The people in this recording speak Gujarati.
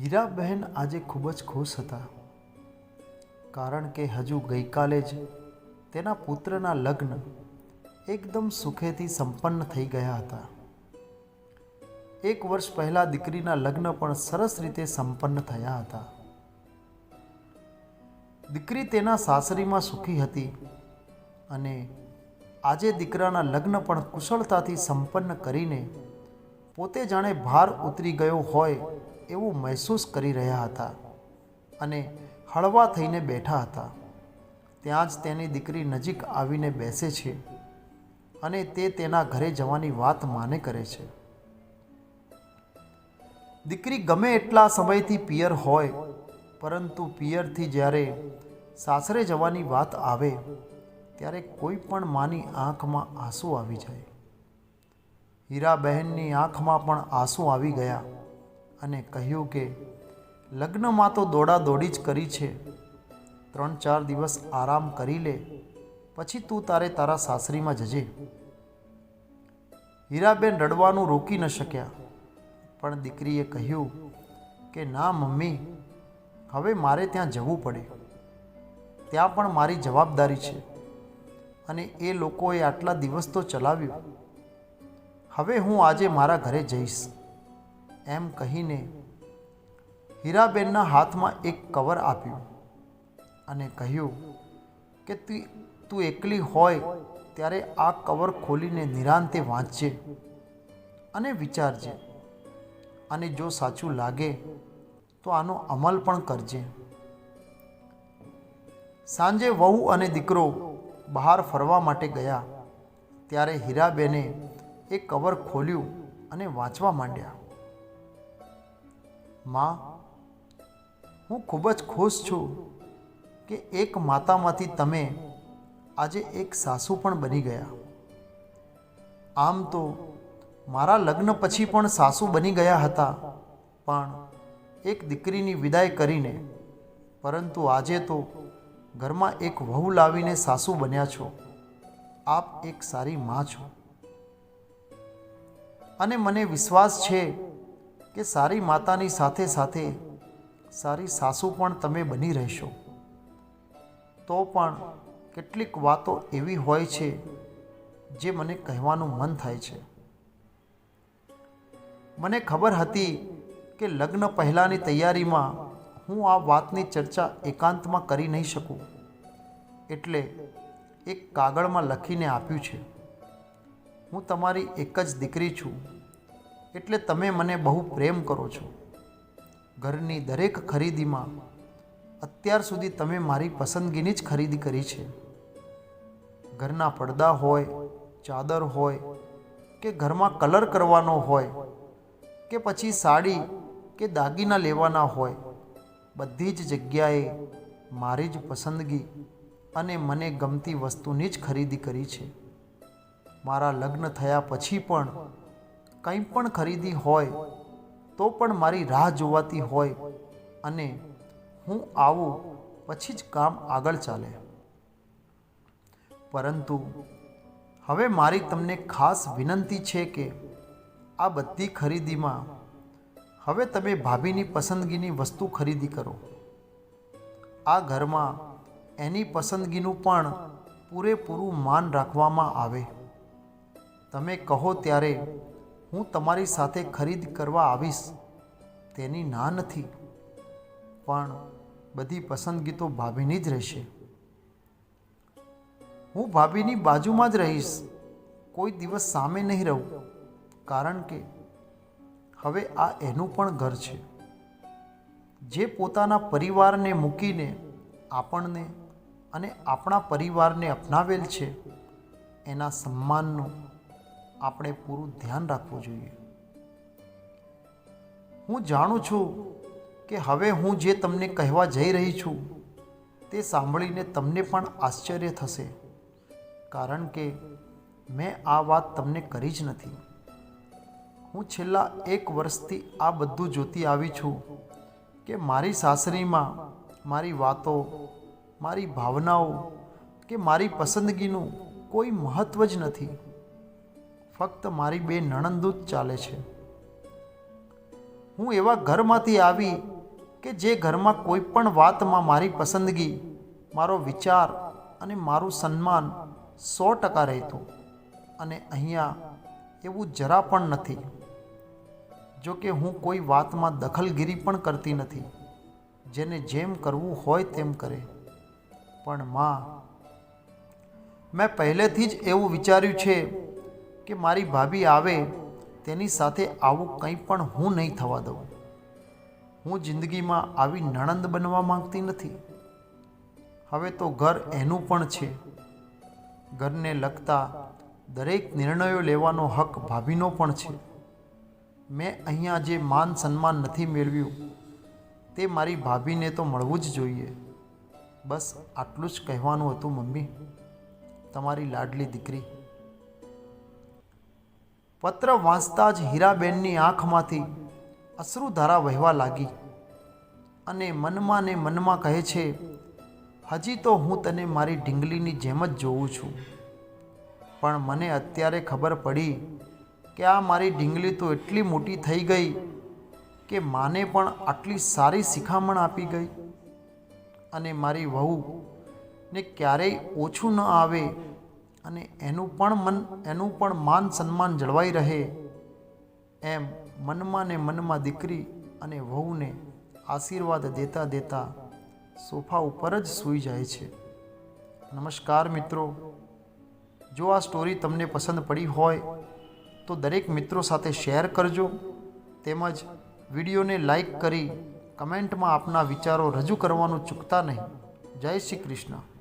હીરાબહેન આજે ખૂબ જ ખુશ હતા. કારણ કે હજુ ગઈકાલે જ તેના પુત્રના લગ્ન એકદમ સુખેથી સંપન્ન થઈ ગયા હતા. એક વર્ષ પહેલાં દીકરીના લગ્ન પણ સરસ રીતે સંપન્ન થયા હતા. દીકરી તેના સાસરીમાં સુખી હતી અને આજે દીકરાના લગ્ન પણ કુશળતાથી સંપન્ન કરીને પોતે જાણે ભાર ઉતરી ગયો હોય એવું મહેસૂસ કરી રહ્યા હતા અને હળવા થઈને બેઠા હતા. ત્યાં જ તેની દીકરી નજીક આવીને બેસે છે અને તે તેના ઘરે જવાની વાત માને કરે છે. દીકરી ગમે એટલા સમયથી પિયર હોય, પરંતુ પિયરથી જ્યારે સાસરે જવાની વાત આવે, ત્યારે કોઈ પણ માની આંખમાં આંસુ આવી જાય. હીરાબહેનની આંખમાં પણ આંસુ આવી ગયા. અને કહ્યું કે, લગ્નમાં તો દોડા દોડી જ કરી છે. ત્રણ ચાર દિવસ આરામ કરી લે, પછી તું તારે તારા સાસરીમાં જજે. હીરાબેન રડવાનું રોકી ન શક્યા, પણ દીકરીએ કહ્યું કે, ના મમ્મી, હવે મારે ત્યાં જવું પડે. ત્યાં પણ મારી જવાબદારી છે. અને એ લોકોએ આટલા દિવસ તો ચલાવ્યું. હવે હું આજે મારા ઘરે જઈશ. એમ કહીને હીરાબેનના હાથમાં એક કવર આપ્યું અને કહ્યું કે તું તું એકલી હોય ત્યારે આ કવર ખોલીને નિરાંતે વાંચજે અને વિચારજે. અને જો સાચું લાગે તો આનો અમલ પણ કરજે. સાંજે વહુ અને દીકરો બહાર ફરવા માટે ગયા ત્યારે હીરાબેને એ કવર ખોલ્યું અને વાંચવા માંડ્યા. માં, હું ખૂબ જ ખુશ છું કે એક માતામાંથી તમે આજે એક સાસુ પણ બની ગયા. આમ તો મારા લગ્ન પછી પણ સાસુ બની ગયા હતા, પણ એક દીકરીની વિદાય કરીને, પરંતુ આજે તો ઘરમાં એક વહુ લાવીને સાસુ બન્યા છો. આપ એક સારી માં છો. અને મને વિશ્વાસ છે કે સારી માતાની સાથે સાથે સારી સાસુ પણ તમે બની રહેશો. તો પણ કેટલીક વાતો એવી હોય છે જે મને કહેવાનું મન થાય છે. મને ખબર હતી કે લગ્ન પહેલાંની તૈયારીમાં હું આ વાતની ચર્ચા એકાંતમાં કરી નહીં શકું. એટલે એક કાગળમાં લખીને આપ્યું છે. હું તમારી એક જ દીકરી છું. એટલે તમે મને બહુ પ્રેમ કરો છો. ઘરની દરેક ખરીદીમાં અત્યાર સુધી તમે મારી પસંદગીની જ ખરીદી કરી છે. ઘરના પડદા હોય, ચાદર હોય, કે ઘરમાં કલર કરવાનો હોય, કે પછી સાડી કે દાગીના લેવાના હોય, બધી જ જગ્યાએ મારી જ પસંદગી અને મને ગમતી વસ્તુની જ ખરીદી કરી છે. મારા લગ્ન થયા પછી પણ કંઈ પણ ખરીદી હોય, તો પણ મારી રાહ જોવાતી હોય અને હું આવું પછી જ કામ આગળ ચાલે. પરંતુ હવે મારી તમને ખાસ વિનંતી છે કે આ બધી ખરીદીમાં હવે તમે ભાભીની પસંદગીની વસ્તુ ખરીદી કરો. આ ઘરમાં એની પસંદગીનું પણ પૂરેપૂરું માન રાખવામાં આવે. તમે કહો ત્યારે હું તમારી સાથે ખરીદ કરવા આવીશ, તેની ના નથી. પણ બધી પસંદગી તો ભાભીની જ રહેશે. હું ભાભીની બાજુમાં જ રહીશ. કોઈ દિવસ સામે નહીં રહું, કારણ કે હવે આ એનું પણ ઘર છે. જે પોતાના પરિવારને મૂકીને આપણને અને આપણા પરિવારને અપનાવેલ છે, એના સન્માનનું આપણે પૂરું ધ્યાન રાખવું જોઈએ. હું જાણું છું કે હવે હું જે તમને કહેવા જઈ રહી છું, તે સાંભળીને તમને પણ આશ્ચર્ય થશે. કારણ કે મેં આ વાત તમને કરી જ નથી. હું છેલ્લા એક વર્ષથી આ બધું જોતી આવી છું કે મારી સાસરીમાં મારી વાતો, મારી ભાવનાઓ કે મારી પસંદગીનું કોઈ મહત્ત્વ જ નથી. ફક્ત મારી બે નણંદો જ ચાલે છે. હું એવા ઘરમાંથી આવી કે જે ઘરમાં કોઈ પણ વાતમાં મારી પસંદગી, મારો વિચાર અને મારું સન્માન સો ટકા રહેતું અને અહીંયા એવું જરા પણ નથી. જો કે હું કોઈ વાતમાં દખલગીરી પણ કરતી નથી. જેને જેમ કરવું હોય તેમ કરે. પણ માં, મેં પહેલેથી જ એવું વિચાર્યું છે કે મારી ભાભી આવે, તેની સાથે આવું કંઈ પણ હું નહીં થવા દઉં. હું જિંદગીમાં આવી નણંદ બનવા માંગતી નથી. હવે તો ઘર એનું પણ છે. ઘરને લગતા દરેક નિર્ણયો લેવાનો હક ભાભીનો પણ છે. મેં અહીંયા જે માન સન્માન નથી મેળવ્યું, તે મારી ભાભીને તો મળવું જ જોઈએ. બસ આટલું જ કહેવાનું હતું મમ્મી. તમારી લાડલી દીકરી. પત્ર વાંચતા જ હીરાબેનની આંખમાંથી અશ્રુધારા વહેવા લાગી અને મનમાં ને મનમાં કહે છે, હજી તો હું તને મારી ઢીંગલીની જેમ જ જોઉં છું. પણ મને અત્યારે ખબર પડી કે આ મારી ઢીંગલી તો એટલી મોટી થઈ ગઈ કે માને પણ આટલી સારી શિખામણ આપી ગઈ. અને મારી વહુ ને ક્યારેય ઓછું ન આવે અને એનું પણ મન, એનું પણ માન સન્માન જળવાઈ રહે એમ મનમાં ને મનમાં દીકરી અને વહુને આશીર્વાદ દેતા દેતા સોફા ઉપર જ સૂઈ જાય છે. નમસ્કાર મિત્રો. જો આ સ્ટોરી તમને પસંદ પડી હોય, તો દરેક મિત્રો સાથે શેર કરજો. તેમજ વિડીયોને લાઈક કરી કમેન્ટમાં આપના વિચારો રજૂ કરવાનું ચૂકતા નહીં. જય શ્રી કૃષ્ણ.